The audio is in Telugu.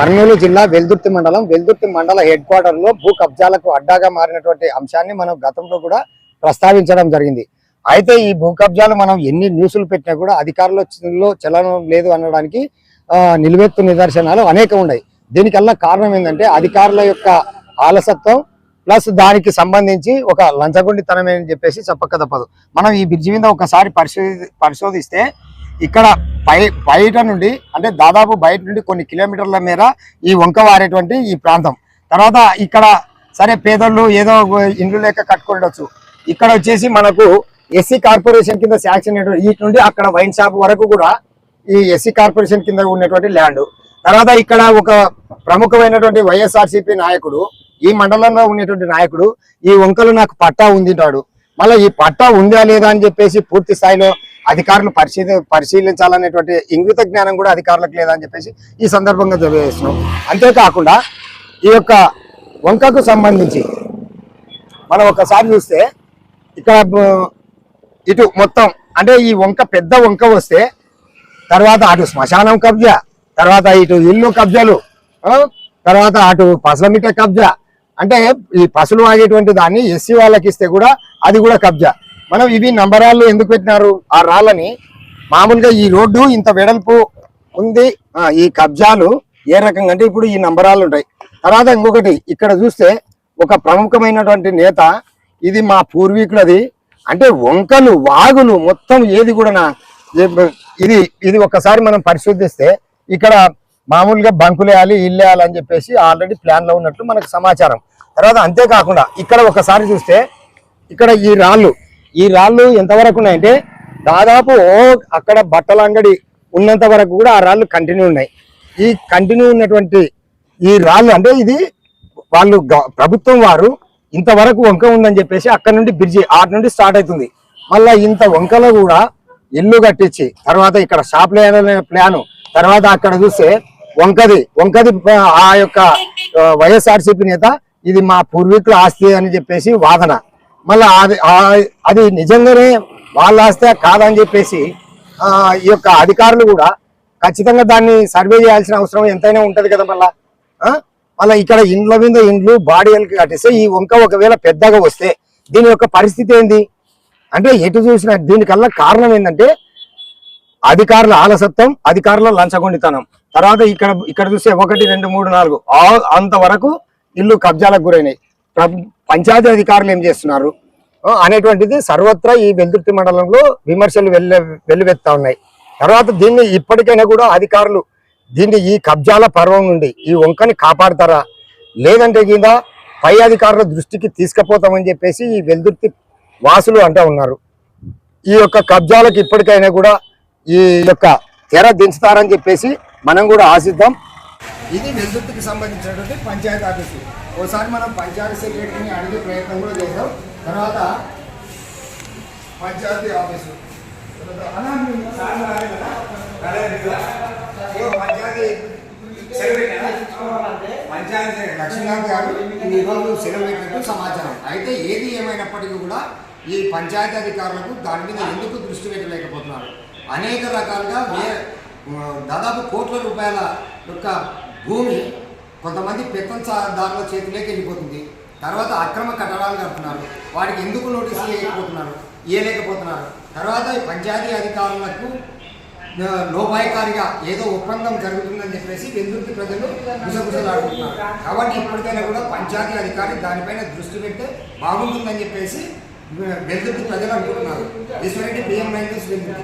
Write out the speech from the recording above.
కర్నూలు జిల్లా వెల్దుర్తి మండలం వెల్దుర్తి మండల హెడ్ క్వార్టర్లో భూ కబ్జాలకు అడ్డాగా మారినటువంటి అంశాన్ని మనం గతంలో కూడా ప్రస్తావించడం జరిగింది. అయితే ఈ భూ కబ్జాలు మనం ఎన్ని న్యూస్లు పెట్టినా కూడా అధికారులలో చలనం లేదు అనడానికి నిలువెత్తు నిదర్శనాలు అనేకం ఉన్నాయి. దీనికల్లా కారణం ఏంటంటే అధికారుల యొక్క ఆలసత్వం ప్లస్ దానికి సంబంధించి ఒక లంచగొండితనమే అని చెప్పేసి చెప్పక తప్పదు మనం ఈ బ్రిడ్జి మీద ఒకసారి పరిశోధి పరిశోధిస్తే ఇక్కడ పై బయట నుండి అంటే దాదాపు బయట నుండి కొన్ని కిలోమీటర్ల మేర ఈ వంక వారేటువంటి ఈ ప్రాంతం. తర్వాత ఇక్కడ సరే పేదోళ్ళు ఏదో ఇండ్లు లేక కట్టుకుండొచ్చు. ఇక్కడ వచ్చేసి మనకు ఎస్సీ కార్పొరేషన్ కింద శాంక్షన్ అయినటువంటి వీటి నుండి అక్కడ వైన్ షాప్ వరకు కూడా ఈ ఎస్సీ కార్పొరేషన్ కింద ఉన్నటువంటి ల్యాండ్. తర్వాత ఇక్కడ ఒక ప్రముఖమైనటువంటి వైఎస్ఆర్సీపీ నాయకుడు ఈ మండలంలో ఉన్నటువంటి నాయకుడు ఈ వంకలు నాకు పట్టా ఉందింటాడు మళ్ళీ ఈ పట్టా ఉందా లేదా అని చెప్పేసి పూర్తి స్థాయిలో అధికారులు పరిశీలి పరిశీలించాలనేటువంటి ఇంగిత జ్ఞానం కూడా అధికారులకు లేదని చెప్పేసి ఈ సందర్భంగా తెలియజేస్తున్నాం. అంతేకాకుండా ఈ యొక్క వంకకు సంబంధించి మనం ఒకసారి చూస్తే ఇక్కడ ఇటు మొత్తం అంటే ఈ వంక పెద్ద వంక వస్తే తర్వాత అటు శ్మశానం కబ్జా తర్వాత ఇటు ఇల్లు కబ్జాలు తర్వాత అటు పసలమిట కబ్జా అంటే ఈ పసులు ఆగేటువంటి దాన్ని ఎస్సీ వాళ్ళకి ఇస్తే కూడా అది కూడా కబ్జా. మనం ఇవి నంబరాళ్ళు ఎందుకు పెట్టినారు? ఆ రాళ్ళని మామూలుగా ఈ రోడ్డు ఇంత వెడల్పు ఉంది. ఈ కబ్జాలు ఏ రకంగా అంటే ఇప్పుడు ఈ నంబరాలు ఉంటాయి. తర్వాత ఇంకొకటి ఇక్కడ చూస్తే ఒక ప్రముఖమైనటువంటి నేత ఇది మా పూర్వీకులది. అంటే వంకలు వాగులు మొత్తం ఏది కూడా ఇది ఇది ఒకసారి మనం పరిశోధిస్తే ఇక్కడ మామూలుగా బంకులు వేయాలి ఇల్లు వేయాలి అని చెప్పేసి ఆల్రెడీ ప్లాన్లో ఉన్నట్లు మనకు సమాచారం. తర్వాత అంతేకాకుండా ఇక్కడ ఒకసారి చూస్తే ఇక్కడ ఈ రాళ్ళు ఈ రాళ్ళు ఎంతవరకు ఉన్నాయంటే దాదాపు ఓ అక్కడ బట్టల అంగడి ఉన్నంత వరకు కూడా ఆ రాళ్ళు కంటిన్యూ ఉన్నాయి. ఈ కంటిన్యూ ఉన్నటువంటి ఈ రాళ్ళు అంటే ఇది వాళ్ళు ప్రభుత్వం వారు ఇంతవరకు వంక ఉందని చెప్పేసి అక్కడ నుండి బ్రిడ్జి ఆటి నుండి స్టార్ట్ అవుతుంది. మళ్ళా ఇంత వంకలో కూడా ఇల్లు కట్టించి తర్వాత ఇక్కడ షాప్ లేదనే ప్లాను తర్వాత అక్కడ చూస్తే వంకది వంకది ఆ యొక్క వైఎస్ఆర్సీపీ నేత ఇది మా పూర్వీకుల ఆస్తి అని చెప్పేసి వాదన. మళ్ళా అది అది నిజంగానే వాళ్ళ ఆస్తే కాదని చెప్పేసి ఈ యొక్క అధికారులు కూడా ఖచ్చితంగా దాన్ని సర్వే చేయాల్సిన అవసరం ఎంతైనా ఉంటుంది కదా మళ్ళా? మళ్ళీ మళ్ళా ఇక్కడ ఇండ్ల మీద ఇండ్లు బాడీలకి కట్టేస్తే ఈ వంక ఒకవేళ పెద్దగా వస్తే దీని యొక్క పరిస్థితి ఏంది? అంటే ఎటు చూసిన దీనికల్లా కారణం ఏంటంటే అధికారుల ఆలసత్వం అధికారుల లంచగొండితనం. తర్వాత ఇక్కడ ఇక్కడ చూస్తే ఒకటి రెండు మూడు నాలుగు. అంతవరకు ఇల్లు కబ్జాలకు గురైనాయి. ప్ర- పంచాయతీ అధికారులు ఏం చేస్తున్నారు? అనేటువంటిది సర్వత్రా ఈ వెల్దుర్తి మండలంలో విమర్శలు వెళ్ళ వెల్లువెత్తా ఉన్నాయి. తర్వాత దీన్ని ఇప్పటికైనా కూడా అధికారులు దీన్ని ఈ కబ్జాల పర్వం నుండి ఈ వంకని కాపాడతారా? లేదంటే కింద పై అధికారుల దృష్టికి తీసుకుపోతామని చెప్పేసి ఈ వెల్దుర్తి వాసులు అంటూ ఉన్నారు. ఈ యొక్క కబ్జాలకు ఇప్పటికైనా కూడా ఈ యొక్క తెర దించుతారని చెప్పేసి మనం కూడా ఆశిద్దాం. ఇది వెల్దుర్తికి సంబంధించినటువంటి పంచాయతీ ఆఫీసు. ఒకసారి మనం పంచాయతీ సెక్రటరీని అడిగే ప్రయత్నం కూడా చేద్దాం. తర్వాత పంచాయతీ ఆఫీసు. పంచాయతీ లక్ష్మీనాథ్ గారు సెలవు సమాచారం. అయితే ఏది ఏమైనప్పటికీ కూడా ఈ పంచాయతీ అధికారులకు దాని మీద ఎందుకు దృష్టి పెట్టలేకపోతున్నారు? అనేక రకాలుగా దాదాపు కోట్ల రూపాయల యొక్క భూమి కొంతమంది పెత్తందారుల చేతిలోకి వెళ్ళిపోతుంది. తర్వాత అక్రమ కట్టడాలు కడుతున్నారు. వాడికి ఎందుకు నోటీసులు ఇవ్వకపోతున్నారు ఇవ్వలేకపోతున్నారు. తర్వాత ఈ పంచాయతీ అధికారులకు లోపాయకారిగా ఏదో ఒప్పందం జరుగుతుందని చెప్పేసి వెల్దుర్తి ప్రజలు గుసగుసలాడుతున్నారు. కాబట్టి ఇప్పటికైనా కూడా పంచాయతీ అధికారి దానిపైన దృష్టి పెడితే బాగుంటుందని చెప్పేసి వెల్దుర్తి ప్రజలు అనుకుంటున్నారు ఈశ్వరెడ్డి బిఎం మైనస్ వెల్దుర్తి.